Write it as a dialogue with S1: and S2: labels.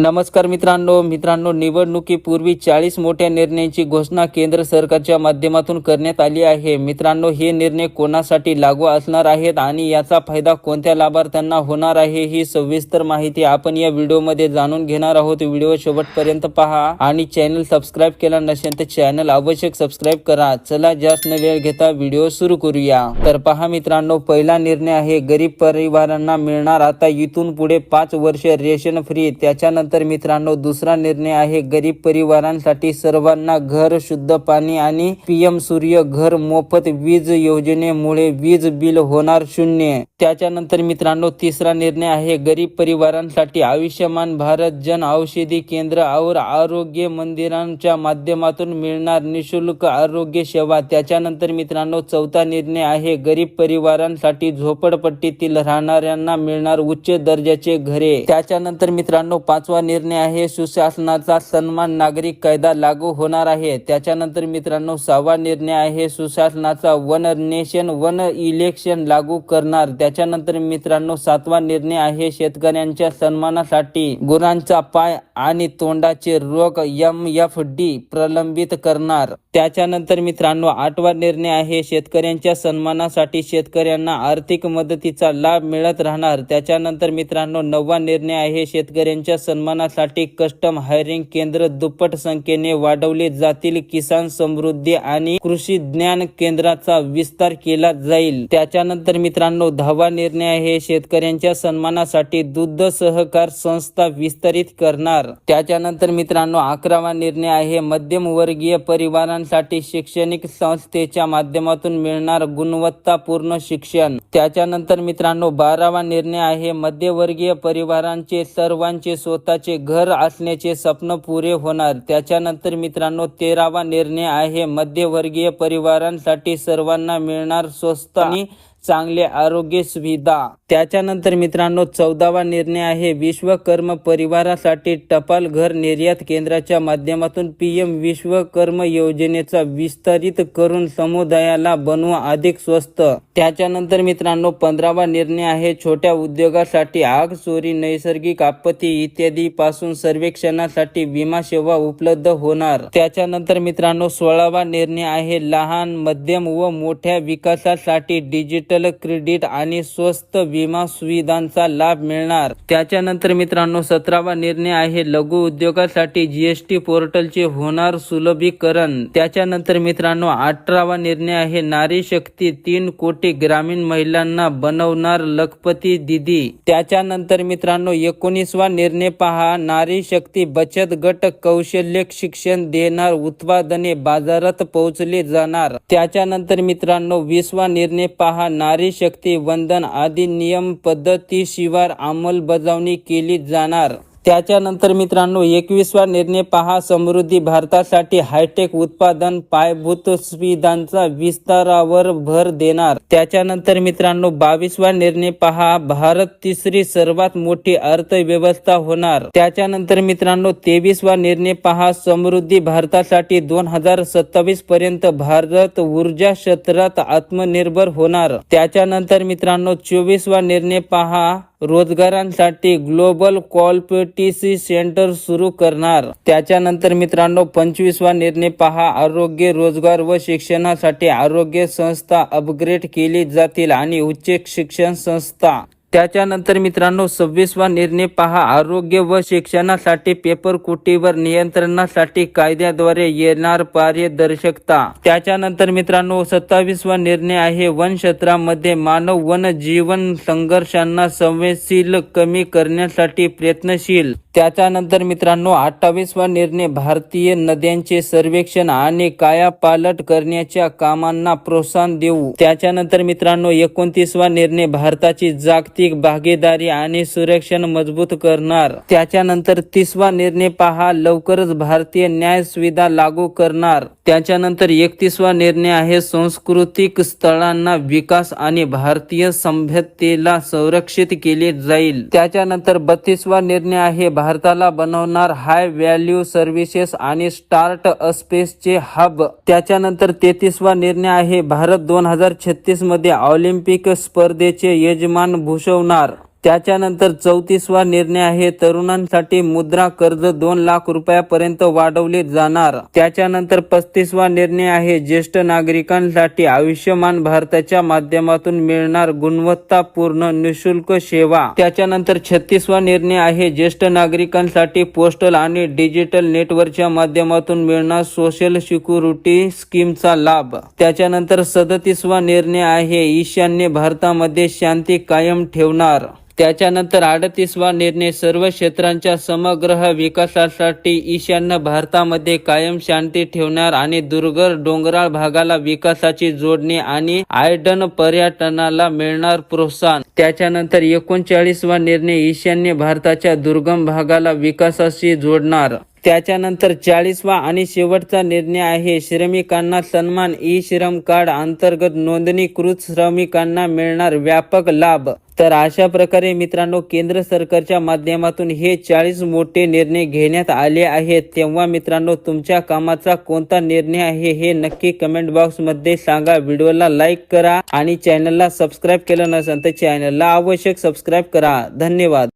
S1: नमस्कार मित्रांनो मित्रांनो निवडणुकीपूर्वी चाळीस मोठ्या निर्णयांची घोषणा केंद्र सरकारच्या माध्यमातून करण्यात आली आहे. मित्रांनो हे निर्णय कोणासाठी लागू असणार आहेत आणि याचा फायदा कोणत्या लाभार्थ्यांना होणार आहे ही सविस्तर माहिती आपण या व्हिडिओमध्ये जाणून घेणार आहोत. व्हिडिओ शेवटपर्यंत पहा आणि चॅनल सबस्क्राईब केला नसेल तर चॅनल आवश्यक सबस्क्राईब करा. चला जास्त न वेळ घेता व्हिडिओ सुरू करूया. तर पहा मित्रांनो पहिला निर्णय आहे गरीब परिवारांना मिळणार. आता इथून पुढे पाच वर्ष रेशन फ्री त्याच्यानंतर मित्रांनो दुसरा निर्णय आहे गरीब परिवारांसाठी सर्वांना घर शुद्ध पाणी आणि पीएम सूर्य घर मोफत वीज योजनेमुळे वीज बिल होणार शून्य. त्याच्यानंतर मित्रांनो तिसरा निर्णय आहे गरीब परिवारांसाठी आयुष्यमान भारत जन औषधी केंद्र और आरोग्य मंदिरांच्या माध्यमातून मिळणार निशुल्क आरोग्य सेवा. त्याच्यानंतर मित्रांनो चौथा निर्णय आहे गरीब परिवारांसाठी झोपडपट्टीतील राहणाऱ्यांना मिळणार उच्च दर्जाचे घरे. त्याच्यानंतर मित्रांनो पाचवा निर्णय आहे सुशासनाचा सन्मान नागरिक कायदा लागू होणार आहे. त्याच्यानंतर मित्रांनो सहावा निर्णय आहे सुशासनाचा वन नेशन वन इलेक्शन लागू करणार. त्याच्यानंतर मित्रांनो सातवा निर्णय आहे शेतकऱ्यांच्या सन्मानासाठी गुरांचा पाय आणि तोंडाचे रोग एम एफ डी प्रलंबित करणार. त्याच्यानंतर मित्रांनो आठवा निर्णय आहे शेतकऱ्यांच्या सन्मानासाठी शेतकऱ्यांना आर्थिक मदतीचा लाभ मिळत राहणार. त्याच्यानंतर मित्रांनो नववा निर्णय आहे शेतकऱ्यांच्या सन्मानासाठी कस्टम हायरिंग केंद्र दुप्पट संख्येने वाढवले जातील. किसान समृद्धी आणि कृषी ज्ञान केंद्राचा विस्तार केला जाईल. त्याच्यानंतर मित्रांनो दहावा निर्णय हे शेतकऱ्यांच्या सन्मानासाठी दुग्ध सहकार संस्था विस्तारित करणार. त्याच्यानंतर मित्रांनो अकरावा निर्णय आहे मध्यमवर्गीय परिवारांसाठी शैक्षणिक संस्थेच्या माध्यमातून मिळणार गुणवत्तापूर्ण शिक्षण. त्याच्यानंतर मित्रांनो बारावा निर्णय आहे मध्यवर्गीय परिवारांचे सर्वांचे स्वतःचे घर असण्याचे स्वप्न पुरे होणार. त्याच्यानंतर मित्रांनो तेरावा निर्णय आहे. मध्यवर्गीय परिवारांसाठी सर्वांना मिळणार स्वस्त आणि चांगले आरोग्य सुविधा. त्याच्यानंतर मित्रांनो चौदावा निर्णय आहे विश्वकर्म परिवारासाठी टपाल घर निर्यात केंद्राच्या माध्यमातून पीएम विश्वकर्म योजनेचा विस्तारित करून समुदायाला बनवा अधिक स्वस्त. त्याच्यानंतर मित्रांनो पंधरावा निर्णय आहे छोट्या उद्योगासाठी आग चोरी नैसर्गिक आपत्ती इत्यादी पासून सर्वेक्षणासाठी विमा सेवा उपलब्ध होणार. त्याच्यानंतर मित्रांनो सोळावा निर्णय आहे लहान मध्यम व मोठ्या विकासासाठी डिजिटल क्रेडिट आणि स्वस्त विमा सुविधांचा लाभ मिळणार. त्याच्यानंतर मित्रांनो सतरावा निर्णय आहे लघु उद्योगासाठी जीएसटी पोर्टलचे होणार सुलभीकरण. त्याच्यानंतर मित्रांनो अठरावा निर्णय आहे नारी शक्ती तीन कोटी ग्रामीण महिलांना बनवणार लखपती दिदी. त्याच्यानंतर मित्रांनो एकोणीसवा निर्णय पहा नारी शक्ती बचत गट कौशल्य शिक्षण देणार उत्पादने बाजारात पोहोचले जाणार. त्याच्यानंतर मित्रांनो वीसवा निर्णय पहा नारी शक्ती वंदन आदी नियम पद्धतीशिवाय अंमलबजावणी केली जाणार. त्याच्यानंतर मित्रांनो एकवीसवा निर्णय पहा. समृद्धी भारतासाठी हायटेक उत्पादन पायाभूत सुविधांचा विस्तारावर भर देणार. त्याच्यानंतर मित्रांनो बावीसवा निर्णय पहा. भारत तिसरी सर्वात मोठी अर्थव्यवस्था होणार. त्याच्यानंतर मित्रांनो तेवीसवा निर्णय पहा. समृद्धी भारतासाठी दोन हजार सत्तावीस पर्यंत भारत ऊर्जा क्षेत्रात आत्मनिर्भर होणार. त्याच्यानंतर मित्रांनो चोवीसवा निर्णय पहा. रोजगारांसाठी ग्लोबल कॉल्पटीसी सेंटर सुरू करणार. त्याच्यानंतर मित्रांनो पंचवीसवा निर्णय पहा. आरोग्य रोजगार व शिक्षणासाठी आरोग्य संस्था अपग्रेड केली जातील आणि उच्च शिक्षण संस्था त्याच्यानंतर मित्रांनो सव्वीसवा निर्णय पहा. आरोग्य व शिक्षणासाठी पेपर कुटीवर नियंत्रणासाठी कायद्याद्वारे येणार पारदर्शकता. त्याच्यानंतर मित्रांनो सत्तावीसवा निर्णय आहे वन क्षेत्रामध्ये मानव वन जीवन संघर्षांना संवेदनशील कमी करण्यासाठी प्रयत्नशील. त्याच्यानंतर मित्रांनो अठ्ठावीसवा निर्णय भारतीय नद्यांचे सर्वेक्षण आणि कायापालट करण्याच्या कामांना प्रोत्साहन देऊ. त्याच्यानंतर मित्रांनो एकोणतीसवा निर्णय भारताची जागतिक भागीदारी आणि सुरक्षण मजबूत करणार. त्याच्यानंतर तीसवा निर्णय पहा लवकरच भारतीय न्याय सुविधा लागू करणार. त्याच्यानंतर एकतीसवा निर्णय आहे सांस्कृतिक स्थळांना विकास आणि भारतीय सभ्यतेला संरक्षित केले जाईल. त्याच्यानंतर बत्तीसवा निर्णय आहे भारताला बनवणार हाय व्हॅल्यू सर्व्हिसेस आणि स्टार्ट स्पेसचे हब त्याच्यानंतर तेहतीसवा निर्णय आहे भारत दोन हजार छत्तीसमध्ये ऑलिम्पिक स्पर्धेचे यजमान भूषवणार. त्याच्यानंतर चौतीसवा निर्णय आहे तरुणांसाठी मुद्रा कर्ज दोन लाख रुपयापर्यंत वाढवले जाणार. त्याच्यानंतर पस्तीसवा निर्णय आहे ज्येष्ठ नागरिकांसाठी आयुष्यमान भारताच्या माध्यमातून मिळणार गुणवत्तापूर्ण निशुल्क सेवा. त्याच्यानंतर छत्तीसवा निर्णय आहे ज्येष्ठ नागरिकांसाठी पोस्टल आणि डिजिटल नेटवर्कच्या माध्यमातून मिळणार सोशल सिक्युरिटी स्कीमचा लाभ. त्याच्यानंतर सदतीसवा निर्णय आहे ईशान्य भारतामध्ये शांती कायम ठेवणार. त्याच्यानंतर अडतीसवा निर्णय सर्व क्षेत्रांच्या समग्र विकासासाठी ईशान्य भारतामध्ये कायम शांती ठेवणार आणि दुर्गर डोंगराळ भागाला विकासाची जोडणे आणि आयडन पर्यटनाला मिळणार प्रोत्साहन. त्याच्यानंतर एकोणचाळीसवा निर्णय ईशान्य भारताच्या दुर्गम भागाला विकासाशी जोडणार. त्याच्यानंतर चाळीसवा आणि शेवटचा निर्णय आहे श्रमिकांना सन्मान ई श्रम कार्ड अंतर्गत नोंदणीकृत श्रमिकांना मिळणार व्यापक लाभ. तर अशा प्रकारे मित्रांनो केंद्र सरकारच्या माध्यमातून हे चाळीस मोठे निर्णय घेण्यात आले आहेत. तेव्हा मित्रांनो तुमच्या कामाचा कोणता निर्णय आहे हे नक्की कमेंट बॉक्समध्ये सांगा. व्हिडिओला लाईक करा आणि चॅनलला सबस्क्राईब केलं नसेल तर चॅनलला आवश्यक सबस्क्राईब करा. धन्यवाद.